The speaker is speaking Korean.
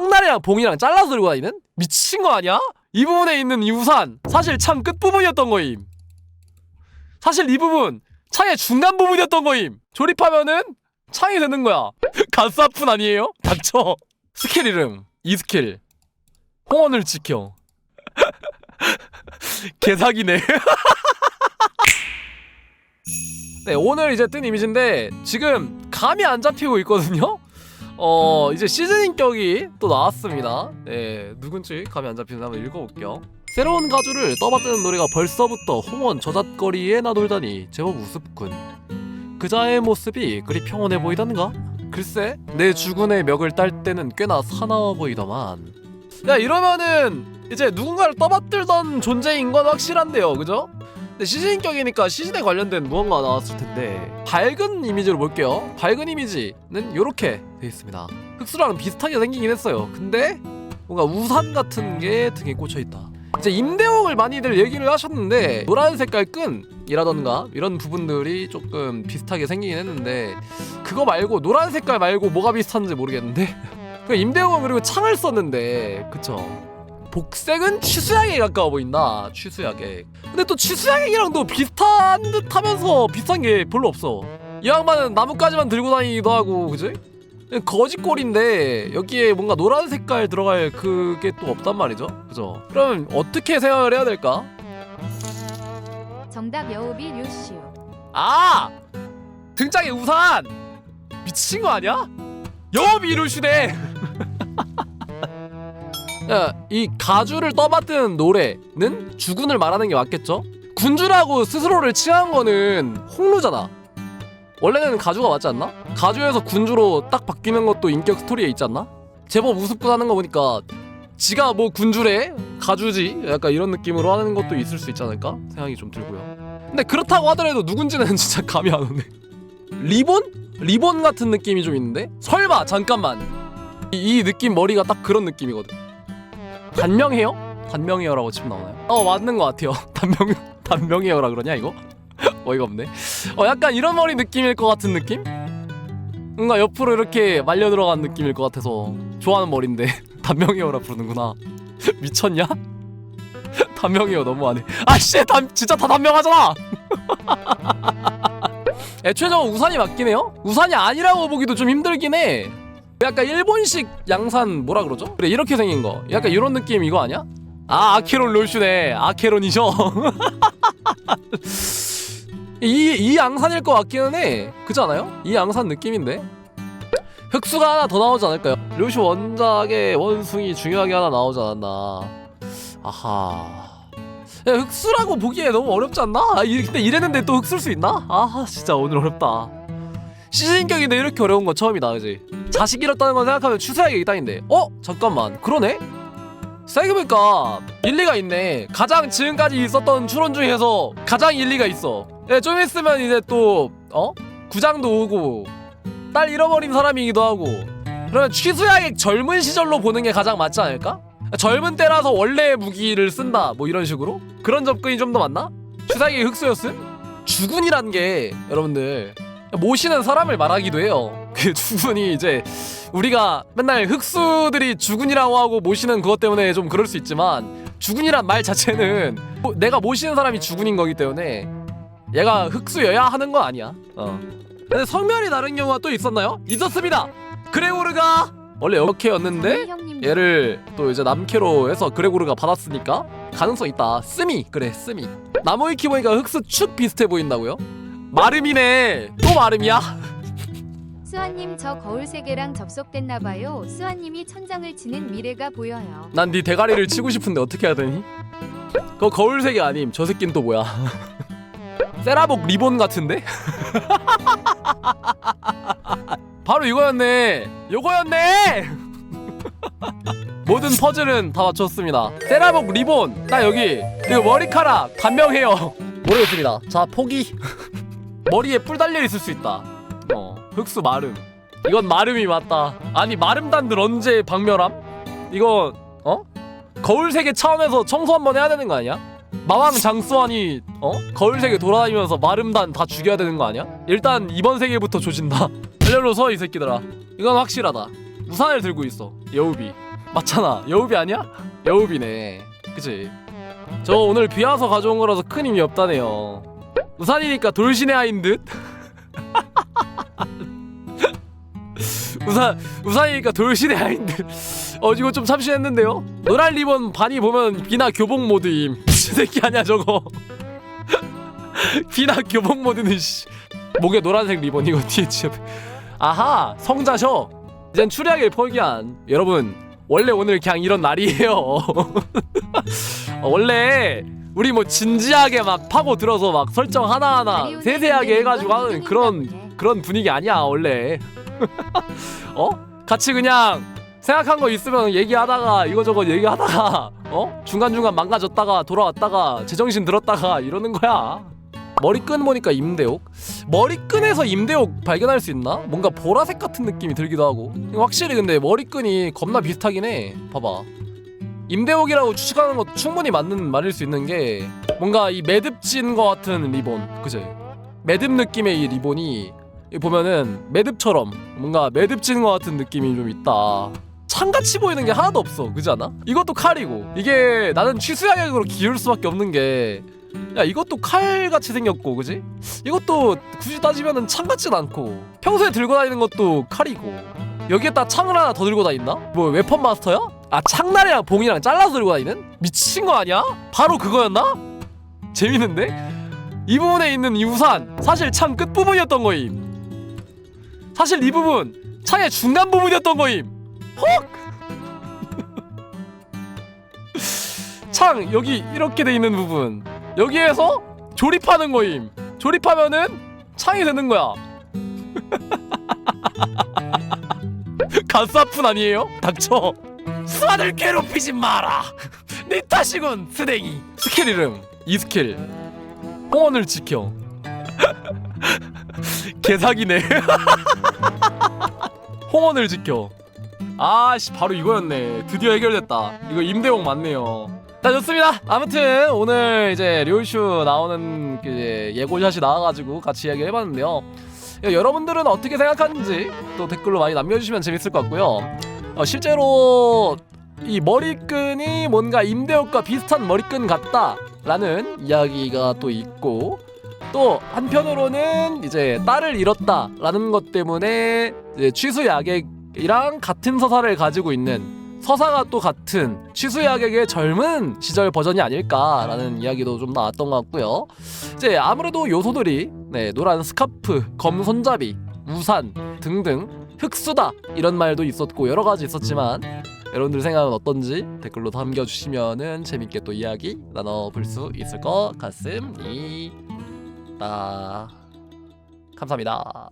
상단이랑 봉이랑 잘라서 들고 다니는? 미친 거 아니야? 이 부분에 있는 이 우산 사실 창 끝부분이었던 거임. 사실 이 부분 창의 중간 부분이었던 거임. 조립하면은 창이 되는 거야. 가스아픈 아니에요? 닥쳐. 스킬 이름 이 스킬. 홍원을 지켜. 개사기네. 네 오늘 이제 뜬 이미지인데 지금 감이 안 잡히고 있거든요 어 이제 시즈닝 격이 또 나왔습니다. 네 누군지 감이 안 잡히는데 한번 읽어볼게요. 새로운 가주를 떠받드는 노래가 벌써부터 홍원 저잣거리에 나돌다니 제법 우습군. 그자의 모습이 그리 평온해 보이던가? 글쎄 내 주군의 멱을 딸 때는 꽤나 사나워 보이더만. 야 이러면은 이제 누군가를 떠받들던 존재인 건 확실한데요 그죠? 근데 시즌격이니까 시즌에 관련된 무언가 나왔을 텐데 밝은 이미지로 볼게요. 밝은 이미지는 이렇게 돼 있습니다. 흑수랑 비슷하게 생기긴 했어요. 근데 뭔가 우산 같은 게 등에 꽂혀 있다. 이제 임대옥을 많이들 얘기를 하셨는데 노란 색깔 끈이라던가 이런 부분들이 조금 비슷하게 생기긴 했는데 그거 말고 노란 색깔 말고 뭐가 비슷한지 모르겠는데 그 임대옥은 그리고 창을 썼는데 그쵸 복색은 취수약에 가까워 보인다 취수약에 근데 또 취수약이랑도 비슷한 듯 하면서 비슷한 게 별로 없어 이 양반은 나뭇가지만 들고 다니기도 하고 그지? 거짓골인데 여기에 뭔가 노란 색깔 들어갈 그게 또 없단 말이죠 그죠? 그럼 어떻게 생각을 해야 될까? 정답 여우비 류슈 아! 등짝에 우산! 미친 거 아니야? 여우 이루시네! 야, 이 가주를 떠받드는 노래는 주군을 말하는 게 맞겠죠? 군주라고 스스로를 칭한 거는 홍루잖아. 원래는 가주가 맞지 않나? 가주에서 군주로 딱 바뀌는 것도 인격 스토리에 있지 않나? 제법 우습고 하는 거 보니까 지가 뭐 군주래? 가주지? 약간 이런 느낌으로 하는 것도 있을 수 있지 않을까? 생각이 좀 들고요. 근데 그렇다고 하더라도 누군지는 진짜 감이 안 오네. 리본? 리본 같은 느낌이 좀 있는데? 설마 잠깐만. 이, 이 느낌 머리가 딱 그런 느낌이거든. 단명 헤어? 단명 헤어라고 치면 나오나요? 어 맞는 것 같아요. 단명 단명 헤어라 그러냐 이거? 어이가 없네. 어 약간 이런 머리 느낌일 것 같은 느낌? 뭔가 옆으로 이렇게 말려 들어간 느낌일 것 같아서 좋아하는 머리인데 단명 헤어라 부르는구나. 미쳤냐? 단명 헤어 너무하네. 아씨 단 진짜 다 단명하잖아. 애초에 저거 우산이 맞긴 해요? 우산이 아니라고 보기도 좀 힘들긴 해. 약간 일본식 양산 뭐라 그러죠? 그래 이렇게 생긴 거. 약간 이런 느낌 이거 아니야? 아 아케론 롤슈네. 아케론이죠. 이, 이 양산일 것 같기는 해. 그렇지 않아요? 이 양산 느낌인데. 흑수가 하나 더 나오지 않을까요? 롤슈 원작의 원숭이 중요하게 하나 나오지 않았나. 아하. 야, 흑수라고 보기에 너무 어렵지 않나? 아, 이- 근데 이랬는데 또 흑수일 수 있나? 아 진짜 오늘 어렵다 시즌격인데 이렇게 어려운 건 처음이다 그지? 자식 잃었다는 건 생각하면 취소하기 땅인데 어? 잠깐만 그러네? 생각해보니까 일리가 있네 가장 지금까지 있었던 추론 중에서 가장 일리가 있어 예, 좀 있으면 이제 또 어? 구장도 오고 딸 잃어버린 사람이기도 하고 그러면 취수약의 젊은 시절로 보는 게 가장 맞지 않을까? 젊은 때라서 원래의 무기를 쓴다 뭐 이런 식으로 그런 접근이 좀 더 맞나? 추사기 흑수였음? 주군이란 게 여러분들 모시는 사람을 말하기도 해요 그 주군이 이제 우리가 맨날 흑수들이 주군이라고 하고 모시는 그것 때문에 좀 그럴 수 있지만 주군이란 말 자체는 뭐 내가 모시는 사람이 주군인 거기 때문에 얘가 흑수여야 하는 건 아니야 어. 근데 성별이 다른 경우가 또 있었나요? 있었습니다 그레고르가 원래 형님 얘를 또 이제 남캐로 해서 그레고르가 받았으니까 가능성 있다. 쓰미 그래 쓰미. 나무위키 보니까 흑수 축 비슷해 보인다고요? 마름이네. 또 마름이야? 수아님 저 거울 세계랑 접속됐나봐요 수아님이 천장을 치는 미래가 보여요 난 네 대가리를 치고 싶은데 어떻게 해야 되니? 그거 거울색이 아님. 저 새끼는 또 뭐야? 세라복 리본 같은데? 바로 이거였네. 요거였네. 모든 퍼즐은 다 맞췄습니다. 세라복 리본 딱 여기 그리고 머리카락 단명 헤어 모르겠습니다. 자 포기. 머리에 뿔 달려 있을 수 있다. 어 흑수 마름. 이건 마름이 맞다. 아니 마름단들 언제 박멸함? 이거 어? 거울 세계 차원에서 청소 한번 해야 되는 거 아니야? 마왕 장수환이 어? 거울 세계 돌아다니면서 마름단 다 죽여야 되는 거 아니야? 일단 이번 세계부터 조진다. 알려로 서이 새끼들아. 이건 확실하다. 우산을 들고 있어. 여우비. 맞잖아 여우비 아니야? 여우비네 그치 저 오늘 비 와서 가져온 거라서 큰 힘이 없다네요 우산이니까 돌신의 아인 듯? 우산 우산이니까 돌신의 아인 듯. 어 이거 좀 참신했는데요. 노란 리본 반이 보면 비나 교복 모드임. 이 새끼 아니야 저거. 비나 교복 모드는 씨. 목에 노란색 리본 이거 뒤에 지압. 아하 성자셔. 이젠 추리하길 포기한 여러분 원래 오늘 그냥 이런 날이에요. 어, 원래 우리 뭐 진지하게 막 파고 들어서 막 설정 하나하나 세세하게 해가지고 하는 그런. 그런 분위기 아니야 원래. 어? 같이 그냥 생각한 거 있으면 얘기하다가 이거저거 얘기하다가 어? 중간 중간 망가졌다가 돌아왔다가 제정신 들었다가 이러는 거야. 머리끈 보니까 임대옥? 머리끈에서 임대옥 발견할 수 있나? 뭔가 보라색 같은 느낌이 들기도 하고. 확실히 근데 머리끈이 겁나 비슷하긴 해. 봐봐 임대옥이라고 추측하는 것도 충분히 맞는 말일 수 있는 게 뭔가 이 매듭진 거 같은 리본 그제 매듭 느낌의 이 리본이 이 보면은 매듭처럼 뭔가 매듭진 것 같은 느낌이 좀 있다. 창같이 보이는 게 하나도 없어, 그지 않아? 이것도 칼이고 이게 나는 취수야격으로 기울 수밖에 없는 게. 야 이것도 칼같이 생겼고 그지? 이것도 굳이 따지면은 창같진 않고 평소에 들고 다니는 것도 칼이고 여기에다 창을 하나 더 들고 다닌다? 뭐 웨펀 마스터야? 아 창날이랑 봉이랑 잘라서 들고 다니는? 미친 거 아니야? 바로 그거였나? 재밌는데? 이 부분에 있는 이 우산 사실 창 끝부분이었던 거임 사실 이 부분 창의 중간 부분이었던 거임. 헉! 창 여기 이렇게 돼 있는 부분 여기에서 조립하는 거임. 조립하면은 창이 되는 거야. 가스 아픈 아니에요? 닥쳐. 수아들 괴롭히지 마라. 네 탓이군 쓰댕이. 스킬 이름 이스킬. 홍원을 지켜. 개사기네. 홍원을 지켜. 아씨 바로 이거였네. 드디어 해결됐다. 이거 임대용 맞네요. 자 좋습니다. 아무튼 오늘 이제 료슈 나오는 그 이제 예고샷이 나와가지고 같이 이야기 해봤는데요. 야, 여러분들은 어떻게 생각하는지 또 댓글로 많이 남겨주시면 재밌을 것 같고요. 어, 실제로 이 머리끈이 뭔가 임대옥과 비슷한 머리끈 같다라는 이야기가 또 있고 또 한편으로는 이제 딸을 잃었다라는 것 때문에 이제 취수야객이랑 같은 서사를 가지고 있는 서사가 또 같은 취수야객의 젊은 시절 버전이 아닐까라는 이야기도 좀 나왔던 것 같고요. 이제 아무래도 요소들이 네, 노란 스카프, 검 손잡이, 우산 등등 흑수다 이런 말도 있었고 여러 가지 있었지만 여러분들 생각은 어떤지 댓글로 남겨주시면은 재밌게 또 이야기 나눠볼 수 있을 것 같습니다. 감사합니다.